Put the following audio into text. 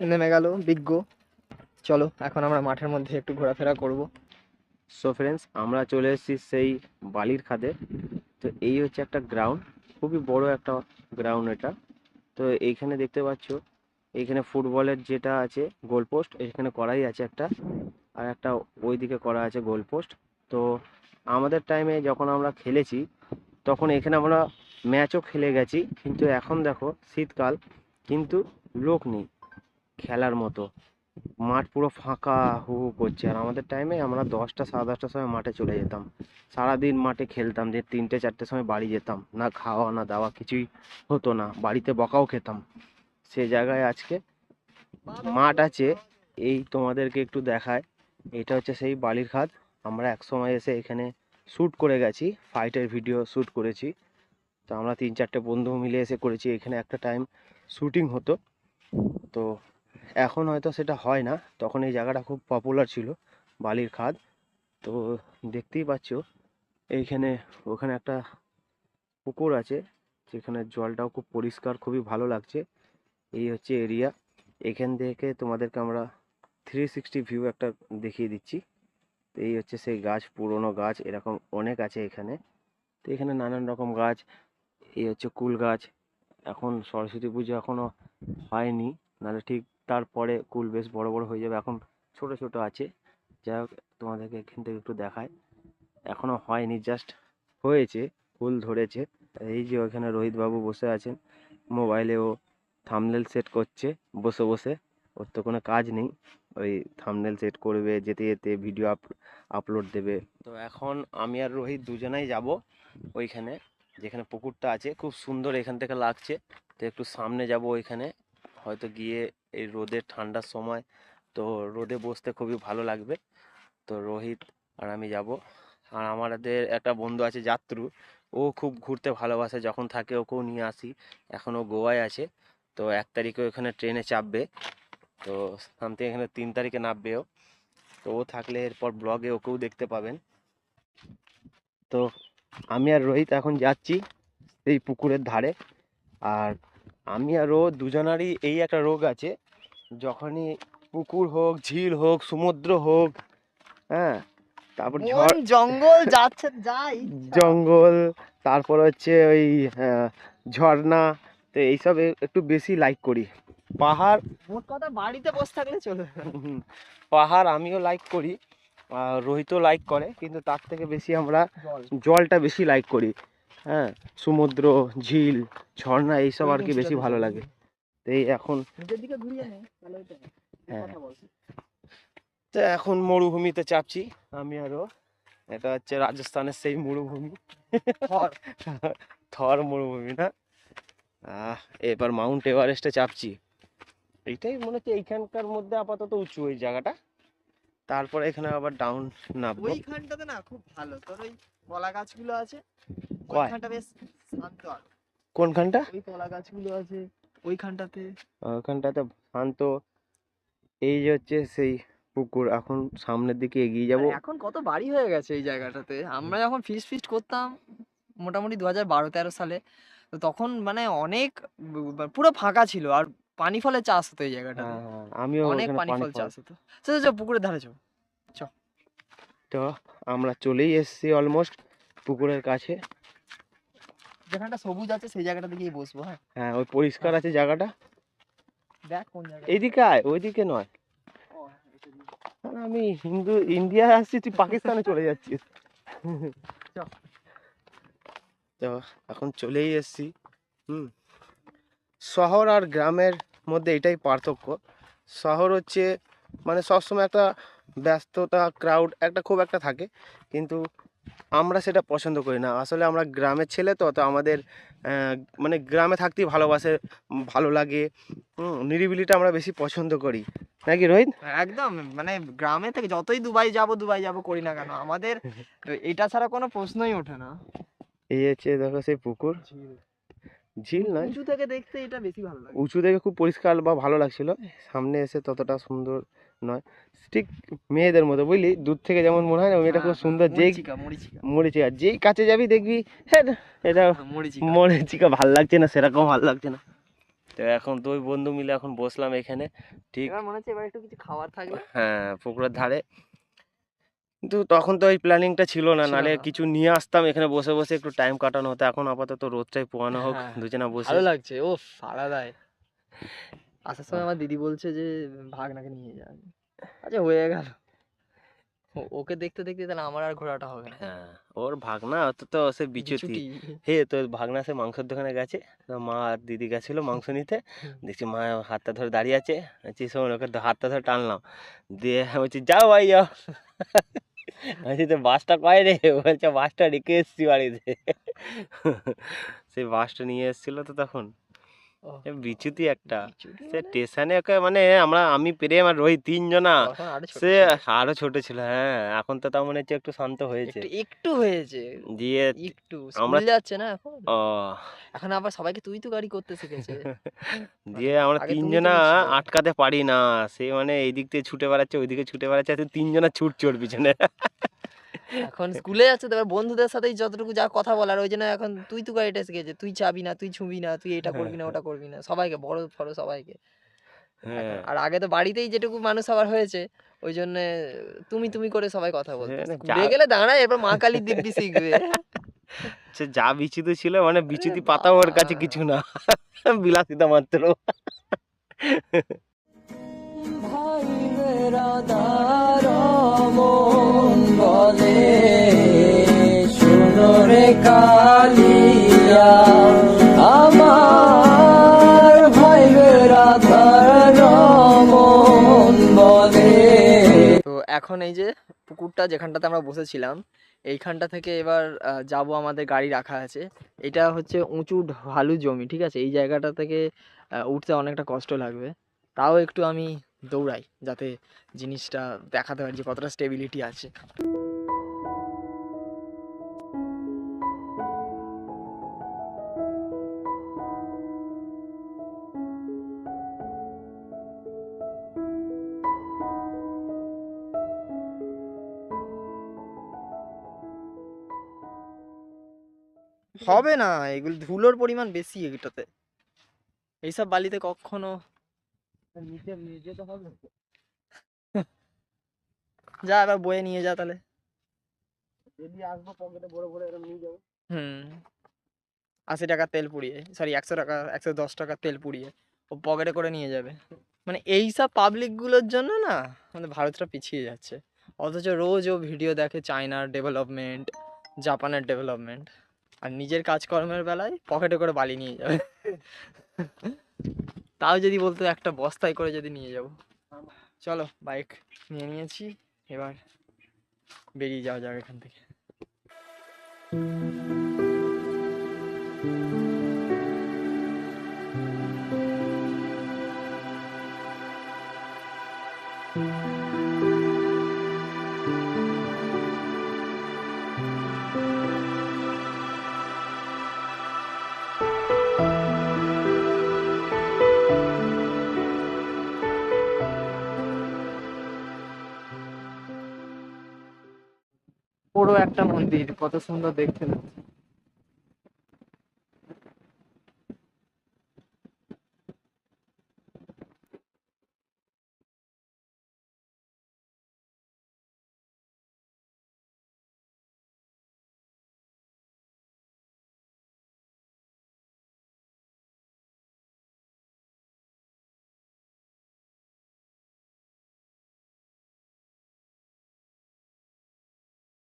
নেমে গেল বিজ্ঞ। চলো, এখন আমরা মাঠের মধ্যে একটু ঘোরাফেরা করব। সো ফ্রেন্ডস আমরা চলে এসেছি সেই বালির খাদে। তো এই হচ্ছে একটা গ্রাউন্ড খুবই বড় একটা গ্রাউন্ড এটা। তো এইখানে দেখতে পাচ্ছ, এইখানে ফুটবলের যেটা আছে গোল পোস্ট এখানে করাই আছে একটা। আর একটা ওইদিকে করা আছে গোল পোস্ট তো আমাদের টাইমে যখন আমরা খেলেছি, তখন এখানে আমরা ম্যাচও খেলে গেছি, কিন্তু এখন দেখো শীতকাল, কিন্তু লোক নেই খেলার মতো। মাঠ পুরো ফাঁকা হু হু করছে। আর আমাদের টাইমে আমরা দশটা, সাড়ে দশটার সময় মাঠে চলে যেতাম। সারাদিন মাঠে খেলতাম, যে তিনটে, চারটের সময় বাড়ি যেতাম। না খাওয়া, না দাওয়া কিছুই হতো না। বাড়িতে বকাও খেতাম। সে জায়গায় আজকে মাঠ আছে। এই তোমাদেরকে একটু দেখায়। এটা হচ্ছে সেই বালির খাদ। আমরা এক সময় এসে এখানে শ্যুট করে গেছি। ফাইটের ভিডিও শ্যুট করেছি। তো আমরা তিন চারটে বন্ধু মিলে এসে করেছি। এখানে একটা টাইম শ্যুটিং হতো। তো এখন হয়তো সেটা হয় না। তখন এই জায়গাটা খুব পপুলার ছিল, বালির খাদ। তো দেখতেই পাচ্ছ, এইখানে, ওখানে একটা পুকুর আছে। যেখানে জলটাও খুব পরিষ্কার, খুবই ভালো লাগছে। এই হচ্ছে এরিয়া এখান থেকে তোমাদেরকে আমরা থ্রি সিক্সটি ভিউ একটা দেখিয়ে দিচ্ছি। তো এই হচ্ছে সেই গাছ, পুরনো গাছ। এরকম অনেক আছে এখানে। তো এখানে নানান রকম গাছ এই হচ্ছে কুল গাছ। এখন সরস্বতী পুজো এখনও হয়নি, নাহলে ঠিক তারপরে কুল বেশ বড় বড় হয়ে যাবে। এখন ছোট ছোট আছে। যাই হোক, তোমাদেরকে এখান থেকে একটু দেখায় এখনও হয়নি জাস্ট হয়েছে ফুল ধরেছে। এই যে ওখানে রোহিত বাবু বসে আছেন মোবাইলে ও থামনেল সেট করছে, বসে বসে। ওর তো কোনো কাজ নেই। ওই থামনেল সেট করবে, যেতে যেতে ভিডিও আপলোড দেবে। তো এখন আমি আর রোহিত দুজনেই যাব ওইখানে। যেখানে পুকুরটা আছে, খুব সুন্দর এখান থেকে লাগছে। তো একটু সামনে যাব ওইখানে। হয়তো গিয়ে এই রোদের ঠান্ডার সময়, তো রোদে বসতে খুবই ভালো লাগবে। তো রোহিত আর আমি যাব। আর আমাদের একটা বন্ধু আছে যাত্রু, ও খুব ঘুরতে ভালোবাসে। যখন থাকে ওকেও নিয়ে আসি। এখন ও গোয়ায় আছে। তো এক তারিখে ওখানে ট্রেনে চাপবে। তো সামথিং এখানে তিন তারিখে নামবে ও। তো ও থাকলে এরপর ব্লগে ওকেও দেখতে পাবেন। তো আমি আর রোহিত এখন যাচ্ছি এই পুকুরের ধারে। আর আমি আর ও দুজনারই এই একটা রোগ আছে যখনই পুকুর হোক ঝিল হোক সমুদ্র হোক হ্যাঁ তারপর ঝড় জঙ্গল যাচ্ছে যাই জঙ্গল তারপর হচ্ছে ওই আহ, ঝর্ণা তো এইসব একটু বেশি লাইক করি। পাহাড় মোট কথা বাড়িতে বসে থাকলে চলবে। পাহাড় আমিও লাইক করি। আর রোহিতও লাইক করে কিন্তু তার থেকে বেশি আমরা জলটা বেশি লাইক করি। হ্যাঁ সমুদ্র ঝিল ঝর্ণা এইসব আর কি বেশি ভালো লাগে। তো এই এখন হ্যাঁ। তো এখন মরুভূমিতে চাপছি। আমি আরও এটা হচ্ছে রাজস্থানের সেই মরুভূমি। থর। মরুভূমি না? এবার মাউন্ট এভারেস্টে চাপছি। এইটাই মনে হচ্ছে এইখানকার মধ্যে আপাতত উঁচু ওই জায়গাটা। তারপরে এখানে আবার ডাউন নামবো। ওইখানটাতে না খুব ভালো। তোর ওই কলা গাছগুলো আছে? ওইখানটা বেশ শান্ত কোনখানটা? ওই কলা গাছগুলো আছে ওইখানটাতে। ওইখানটাতে শান্ত। এই যে হচ্ছে সেই পুকুর এখন সামনের দিকে এগিয়ে যাব। এখন কত বাড়ি হয়ে গেছে এই জায়গাটাতে। আমরা যখন ফিস্ট ফিস্ট করতাম মোটামুটি দু হাজার বারো তেরো সালে তো তখন মানে অনেক পুরো ফাঁকা ছিল। আর পানি ফলে চাষ হতো এই জায়গাটা হ্যাঁ হ্যাঁ, আমিও অনেক পানি ফল চাষ হতো চল চল পুকুরের ধারে চল। তো আমরা চলেই এসেছি অলমোস্ট পুকুরের কাছে। যেখানটা সবুজ আছে সেই জায়গাটা গিয়ে বসবো হ্যাঁ? হ্যাঁ ওই পরিষ্কার আছে জায়গাটা? দেখ কোন জায়গা এইদিকে আয় ওইদিকে নয়। আমি হিন্দু ইন্ডিয়া আসছি তুই পাকিস্তানে চলে যাচ্ছিস। চ। তো এখন চলেই এসেছি হুম। শহর আর গ্রামের মধ্যে এটাই পার্থক্য। শহর হচ্ছে মানে সবসময় একটা ব্যস্ততা ক্রাউড একটা খুব একটা থাকে। কিন্তু আমরা সেটা পছন্দ করি না। আসলে আমরা গ্রামের ছেলে তো তো আমাদের মানে গ্রামে থাকতেই ভালোবাসে ভালো লাগে। নিরিবিলিটা আমরা বেশি পছন্দ করি। নাকি রোহিত? একদম মানে গ্রামে থেকে যতই দুবাই যাব দুবাই যাব করি না কেন? আমাদের এটা ছাড়া কোনো প্রশ্নই ওঠে না। এই হচ্ছে দেখো সেই পুকুর। ঝিল নয়। উঁচু থেকে দেখতে এটা বেশি ভালো লাগে। উঁচু থেকে খুব পরিষ্কার বা ভালো লাগছিল। সামনে এসে ততটা সুন্দর নয়। ঠিক মেয়েদের মতো বুঝলি? দূর থেকে যেমন মনে হয় না মেয়েটা খুব হ্যাঁ, সুন্দর। হ্যাঁ, যেই মরিচিকা যেই কাছে যাবি দেখবি হ্যাঁ এটা মরিচিকা। মরিচিকা ভালো লাগছে না সেরকম ভালো লাগছে না। তো এখন দুই বন্ধু মিলে এখন বসলাম এখানে। ঠিক মনে হচ্ছে এবার একটু কিছু খাবার থাকলে হ্যাঁ পুকুরের ধারে। কিন্তু তখন তো ওই প্ল্যানিংটা ছিল না। নালে কিছু নিয়ে আসতাম এখানে বসে বসে একটু টাইম কাটানো হতো। এখন আপাতত রোদটাই পোয়ানো হোক হ্যাঁ, দুজনা বসে। ভালো লাগছে। ও আলাদাই। আসার সময় আমার দিদি বলছে যে ভাগনাকে নিয়ে যা আচ্ছা হয়ে গেল। ওকে দেখতে দেখতে তাহলে আমার আর ঘোরাটা হবে না। হ্যাঁ ওর ভাগনা অত তো সে বিচুতি হে তো ভাগনা সে মাংসের দোকানে গেছে। মা আর দিদি গেছিল মাংস নিতে। দেখছি মা হাতটা ধরে দাঁড়িয়ে আছে। বলছি শোন ওকে তো হাতটা ধরে টানলাম। দিয়ে বলছি যাও ভাই যাও। বলছি, তো বাসটা কয় রে? বলছে বাসটা রেখে এসেছি বাড়িতে। সেই বাসটা নিয়ে এসেছিল তো তখন? বিচ্যুতি একটা। সে মানে? স্টেশনে ওকে মানে আমরা আমি প্রেম আর রোহিত তিনজনা। সে আরও ছোট ছিল হ্যাঁ। এখন তো তার মনে হচ্ছে একটু শান্ত হয়েছে। একটু হয়েছে। দিয়ে একটু আমরা- যাচ্ছে না এখন? ও। এখন আবার সবাইকে তুই তো গাড়ি করতে শিখেছে। দিয়ে আমরা তিনজনা আটকাতে পারি না। সে মানে এইদিক থেকে ছুটে বেড়াচ্ছে ওইদিকে ছুটে বেড়াচ্ছে তিনজনা ছুট ওর পিছনে। এখন স্কুলে যাচ্ছে তো এবার বন্ধুদের সাথেই যতটুকু যা কথা বলার ওই জন্য এখন তুই তো গাড়িটা শিখেছে তুই চাবি না তুই ছুবি না তুই এটা করবি না ওটা করবি না সবাইকে বড় ফড় সবাইকে। হ্যাঁ। আর আগে তো বাড়িতেই যেটুকু মানুষ আবার হয়েছে ওই জন্য তুমি তুমি করে সবাই কথা বলতো। হ্যাঁ, স্কুলে গেলে দাঁড়ায় এবার মা কালী দিব্যি শিখবে। সে যা বিচ্যুতি ছিল মানে বিচ্যুতি আরে পাতা ওর কাছে কিছু না। বিলাসিতা মাত্র। ভাই বেরাদার রে কালিয়া, আমার বলে। তো এখন এই যে পুকুরটা যেখানটাতে আমরা বসেছিলাম, এইখানটা থেকে এবার যাব আমাদের গাড়ি রাখা আছে। এটা হচ্ছে উঁচু ঢালু জমি, ঠিক আছে? এই জায়গাটা থেকে উঠতে অনেকটা কষ্ট লাগবে। তাও একটু আমি দৌড়াই, যাতে জিনিসটা দেখাতে পারি যে কতটা স্টেবিলিটি আছে। হবে না এগুলো ধুলোর পরিমাণ বেশি এটাতে এইসব বালিতে কখনো নিচে হবে। যা এবার বয়ে নিয়ে যা তাহলে। যদি আসব পকেটে বড় বড় এরকম নিয়ে যাব। হুম। আশি টাকা তেল পুড়িয়ে সরি একশো টাকা একশো দশ টাকা তেল পুড়িয়ে ও পকেটে করে নিয়ে যাবে। মানে এইসব পাবলিকগুলোর জন্য না আমাদের ভারতটা পিছিয়ে যাচ্ছে। অথচ রোজ ও ভিডিও দেখে চায়নার ডেভেলপমেন্ট জাপানের ডেভেলপমেন্ট আর নিজের কাজকর্মের বেলায় পকেটে করে বালি নিয়ে যাবে। তাও যদি বলতো একটা বস্তায় করে যদি নিয়ে যাব। চলো বাইক নিয়ে নিয়েছি, এবার বেরিয়ে যাওয়া যাবে এখান থেকে। বড় একটা মন্দির কত সুন্দর দেখতে লাগছে।